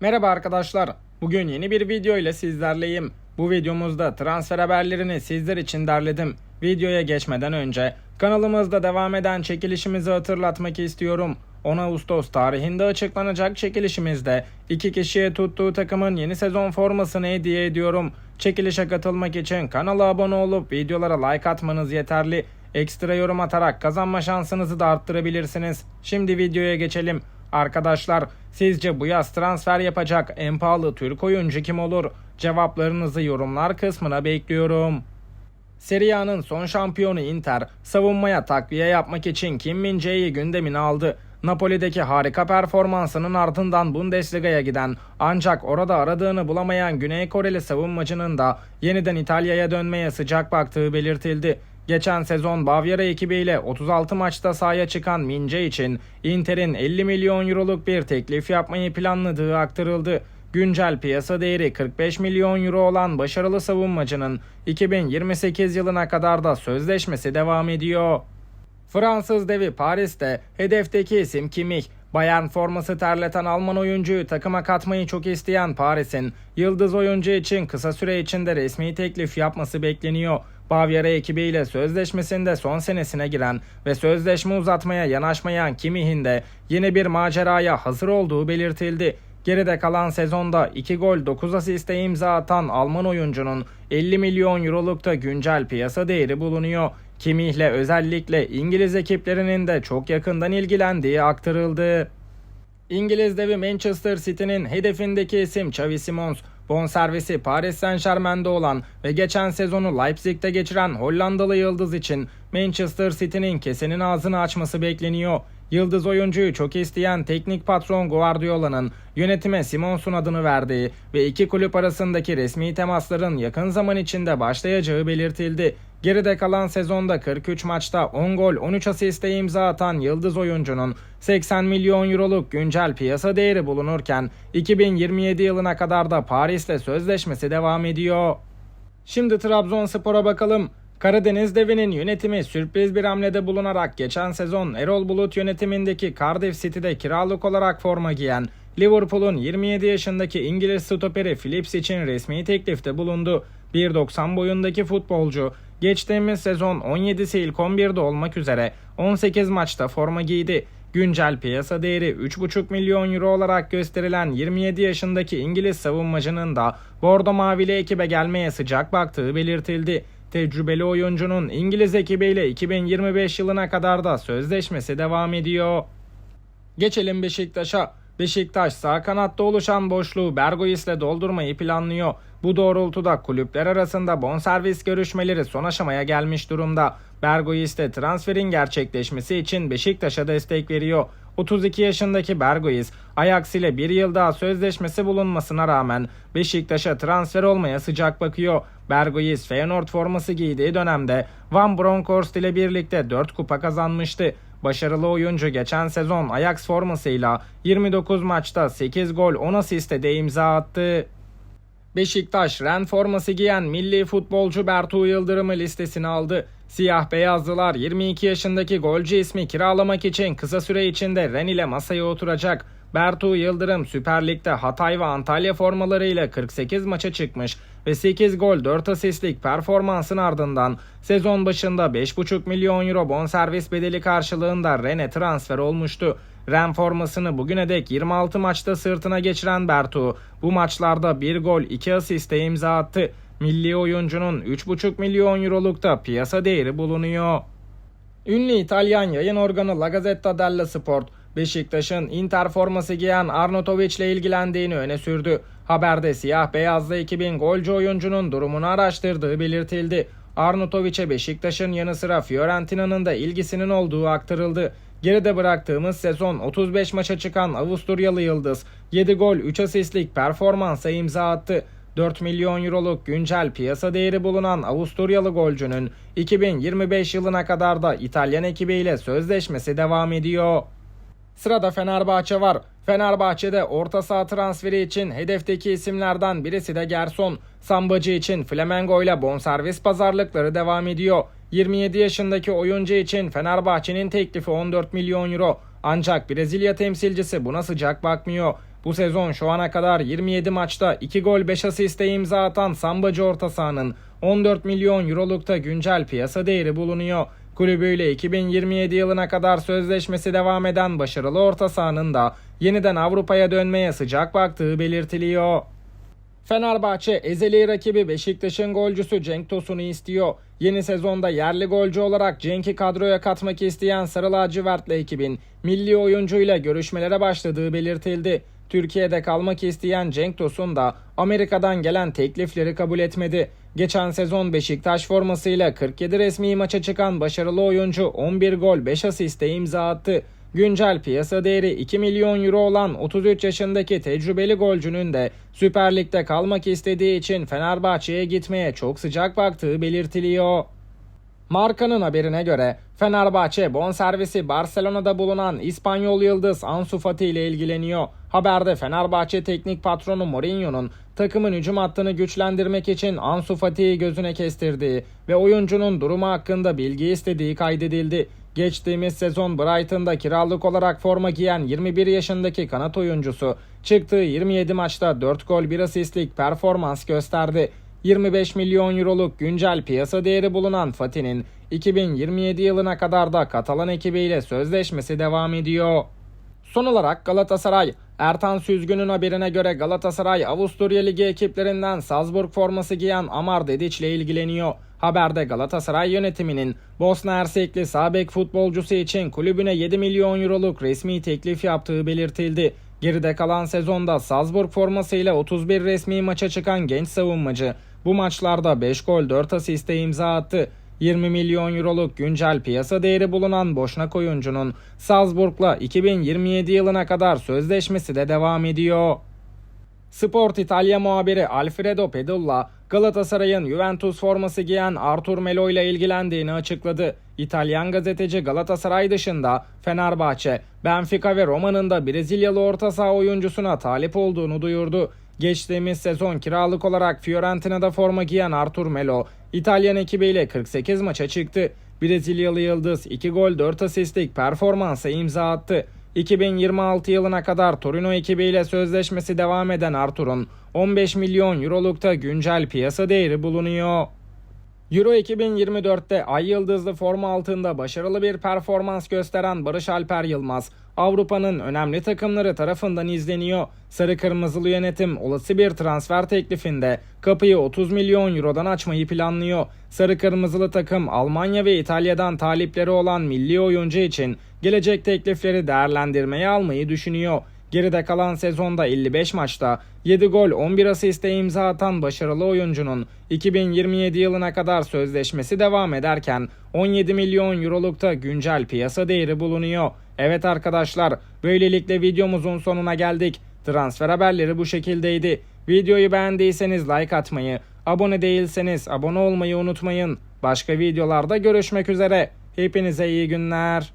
Merhaba arkadaşlar. Bugün yeni bir video ile sizlerleyim. Bu videomuzda transfer haberlerini sizler için derledim. Videoya geçmeden önce kanalımızda devam eden çekilişimizi hatırlatmak istiyorum. 10 Ağustos tarihinde açıklanacak çekilişimizde iki kişiye tuttuğu takımın yeni sezon formasını hediye ediyorum. Çekilişe katılmak için kanala abone olup videolara like atmanız yeterli. Ekstra yorum atarak kazanma şansınızı da arttırabilirsiniz. Şimdi videoya geçelim. Arkadaşlar sizce bu yaz transfer yapacak en pahalı Türk oyuncu kim olur? Cevaplarınızı yorumlar kısmına bekliyorum. Serie A'nın son şampiyonu Inter savunmaya takviye yapmak için Kim Min-jae'yi gündemine aldı. Napoli'deki harika performansının ardından Bundesliga'ya giden ancak orada aradığını bulamayan Güney Koreli savunmacının da yeniden İtalya'ya dönmeye sıcak baktığı belirtildi. Geçen sezon Bavyera ekibiyle 36 maçta sahaya çıkan Mince için Inter'in 50 milyon euroluk bir teklif yapmayı planladığı aktarıldı. Güncel piyasa değeri 45 milyon euro olan başarılı savunmacının 2028 yılına kadar da sözleşmesi devam ediyor. Fransız devi Paris'te hedefteki isim Kimmich. Bayern forması terleten Alman oyuncuyu takıma katmayı çok isteyen Paris'in yıldız oyuncu için kısa süre içinde resmi teklif yapması bekleniyor. Bavyera ekibiyle sözleşmesinde son senesine giren ve sözleşme uzatmaya yanaşmayan Kimmich'in de yeni bir maceraya hazır olduğu belirtildi. Geride kalan sezonda 2 gol 9 asiste imza atan Alman oyuncunun 50 milyon eurolukta güncel piyasa değeri bulunuyor. Kimmich'le özellikle İngiliz ekiplerinin de çok yakından ilgilendiği aktarıldı. İngiliz devi Manchester City'nin hedefindeki isim Xavi Simons. Bonservisi Paris Saint Germain'de olan ve geçen sezonu Leipzig'te geçiren Hollandalı yıldız için Manchester City'nin kesenin ağzını açması bekleniyor. Yıldız oyuncuyu çok isteyen teknik patron Guardiola'nın yönetime Simons'un adını verdiği ve iki kulüp arasındaki resmi temasların yakın zaman içinde başlayacağı belirtildi. Geride kalan sezonda 43 maçta 10 gol 13 asiste imza atan yıldız oyuncunun 80 milyon euroluk güncel piyasa değeri bulunurken 2027 yılına kadar da Paris'le sözleşmesi devam ediyor. Şimdi Trabzonspor'a bakalım. Karadeniz Devi'nin yönetimi sürpriz bir hamlede bulunarak geçen sezon Erol Bulut yönetimindeki Cardiff City'de kiralık olarak forma giyen Liverpool'un 27 yaşındaki İngiliz stoperi Phillips için resmi teklifte bulundu. 1.90 boyundaki futbolcu geçtiğimiz sezon 17'si ilk 11'de olmak üzere 18 maçta forma giydi. Güncel piyasa değeri 3,5 milyon euro olarak gösterilen 27 yaşındaki İngiliz savunmacının da Bordo Mavili ekibe gelmeye sıcak baktığı belirtildi. Tecrübeli oyuncunun İngiliz ekibiyle 2025 yılına kadar da sözleşmesi devam ediyor. Geçelim Beşiktaş'a. Beşiktaş sağ kanatta oluşan boşluğu Bergois'le doldurmayı planlıyor. Bu doğrultuda kulüpler arasında bonservis görüşmeleri son aşamaya gelmiş durumda. Bergois de transferin gerçekleşmesi için Beşiktaş'a destek veriyor. 32 yaşındaki Bergois, Ajax ile bir yıl daha sözleşmesi bulunmasına rağmen Beşiktaş'a transfer olmaya sıcak bakıyor. Bergois Feyenoord forması giydiği dönemde Van Bronckhorst ile birlikte 4 kupa kazanmıştı. Başarılı oyuncu geçen sezon Ajax formasıyla 29 maçta 8 gol 10 asiste de imza attı. Beşiktaş Ren forması giyen milli futbolcu Bertu Yıldırım'ı listesine aldı. Siyah beyazlılar 22 yaşındaki golcü ismi kiralamak için kısa süre içinde Ren ile masaya oturacak. Bertu Yıldırım Süper Lig'de Hatay ve Antalya formalarıyla 48 maça çıkmış ve 8 gol 4 asistlik performansın ardından sezon başında 5,5 milyon euro bonservis bedeli karşılığında Ren'e transfer olmuştu. Ren formasını bugüne dek 26 maçta sırtına geçiren Bertu bu maçlarda 1 gol 2 asiste imza attı. Milli oyuncunun 3,5 milyon eurolukta piyasa değeri bulunuyor. Ünlü İtalyan yayın organı La Gazzetta dello Sport, Beşiktaş'ın Inter forması giyen Arnautovic ile ilgilendiğini öne sürdü. Haberde siyah beyazlı ekibin golcü oyuncunun durumunu araştırdığı belirtildi. Arnautovic'e Beşiktaş'ın yanı sıra Fiorentina'nın da ilgisinin olduğu aktarıldı. Geride bıraktığımız sezon 35 maça çıkan Avusturyalı Yıldız 7 gol 3 asistlik performansa imza attı. 4 milyon euroluk güncel piyasa değeri bulunan Avusturyalı golcünün 2025 yılına kadar da İtalyan ekibiyle sözleşmesi devam ediyor. Sırada Fenerbahçe var. Fenerbahçe'de orta saha transferi için hedefteki isimlerden birisi de Gerson. Sambacı için Flamengo ile bonservis pazarlıkları devam ediyor. 27 yaşındaki oyuncu için Fenerbahçe'nin teklifi 14 milyon euro. Ancak Brezilya temsilcisi buna sıcak bakmıyor. Bu sezon şu ana kadar 27 maçta 2 gol 5 asiste imza atan Sambacı orta sahanın 14 milyon eurolukta güncel piyasa değeri bulunuyor. Kulübüyle 2027 yılına kadar sözleşmesi devam eden başarılı orta sahanın da yeniden Avrupa'ya dönmeye sıcak baktığı belirtiliyor. Fenerbahçe ezeli rakibi Beşiktaş'ın golcüsü Cenk Tosun'u istiyor. Yeni sezonda yerli golcü olarak Cenk'i kadroya katmak isteyen Sarı Lacivertli ekibin milli oyuncuyla görüşmelere başladığı belirtildi. Türkiye'de kalmak isteyen Cenk Tosun da Amerika'dan gelen teklifleri kabul etmedi. Geçen sezon Beşiktaş formasıyla 47 resmi maça çıkan başarılı oyuncu 11 gol 5 asiste imza attı. Güncel piyasa değeri 2 milyon euro olan 33 yaşındaki tecrübeli golcünün de Süper Lig'de kalmak istediği için Fenerbahçe'ye gitmeye çok sıcak baktığı belirtiliyor. Markanın haberine göre Fenerbahçe bonservisi Barcelona'da bulunan İspanyol yıldız Ansu Fati ile ilgileniyor. Haberde Fenerbahçe teknik patronu Mourinho'nun takımın hücum hattını güçlendirmek için Ansu Fati'yi gözüne kestirdiği ve oyuncunun durumu hakkında bilgi istediği kaydedildi. Geçtiğimiz sezon Brighton'da kiralık olarak forma giyen 21 yaşındaki kanat oyuncusu çıktığı 27 maçta 4 gol 1 asistlik performans gösterdi. 25 milyon euroluk güncel piyasa değeri bulunan Fati'nin 2027 yılına kadar da Katalan ekibiyle sözleşmesi devam ediyor. Son olarak Galatasaray, Ertan Süzgün'ün haberine göre Galatasaray Avusturya Ligi ekiplerinden Salzburg forması giyen Amar Dediç ile ilgileniyor. Haberde Galatasaray yönetiminin Bosna Hersekli Sabek futbolcusu için kulübüne 7 milyon euroluk resmi teklif yaptığı belirtildi. Geride kalan sezonda Salzburg formasıyla 31 resmi maça çıkan genç savunmacı bu maçlarda 5 gol 4 asiste imza attı. 20 milyon euroluk güncel piyasa değeri bulunan Boşnak oyuncunun Salzburg'la 2027 yılına kadar sözleşmesi de devam ediyor. Sport İtalya muhabiri Alfredo Pedulla, Galatasaray'ın Juventus forması giyen Artur Melo ile ilgilendiğini açıkladı. İtalyan gazeteci Galatasaray dışında Fenerbahçe, Benfica ve Roma'nın da Brezilyalı orta saha oyuncusuna talip olduğunu duyurdu. Geçtiğimiz sezon kiralık olarak Fiorentina'da forma giyen Artur Melo, İtalyan ekibiyle 48 maça çıktı. Brezilyalı Yıldız 2 gol 4 asistlik performansa imza attı. 2026 yılına kadar Torino ekibiyle sözleşmesi devam eden Artur'un 15 milyon eurolukta güncel piyasa değeri bulunuyor. Euro 2024'te Ay Yıldızlı forma altında başarılı bir performans gösteren Barış Alper Yılmaz, Avrupa'nın önemli takımları tarafından izleniyor. Sarı Kırmızılı yönetim olası bir transfer teklifinde kapıyı 30 milyon eurodan açmayı planlıyor. Sarı Kırmızılı takım Almanya ve İtalya'dan talipleri olan milli oyuncu için gelecek teklifleri değerlendirmeye almayı düşünüyor. Geride kalan sezonda 55 maçta 7 gol 11 asiste imza atan başarılı oyuncunun 2027 yılına kadar sözleşmesi devam ederken 17 milyon eurolukta güncel piyasa değeri bulunuyor. Evet arkadaşlar böylelikle videomuzun sonuna geldik. Transfer haberleri bu şekildeydi. Videoyu beğendiyseniz like atmayı, abone değilseniz abone olmayı unutmayın. Başka videolarda görüşmek üzere. Hepinize iyi günler.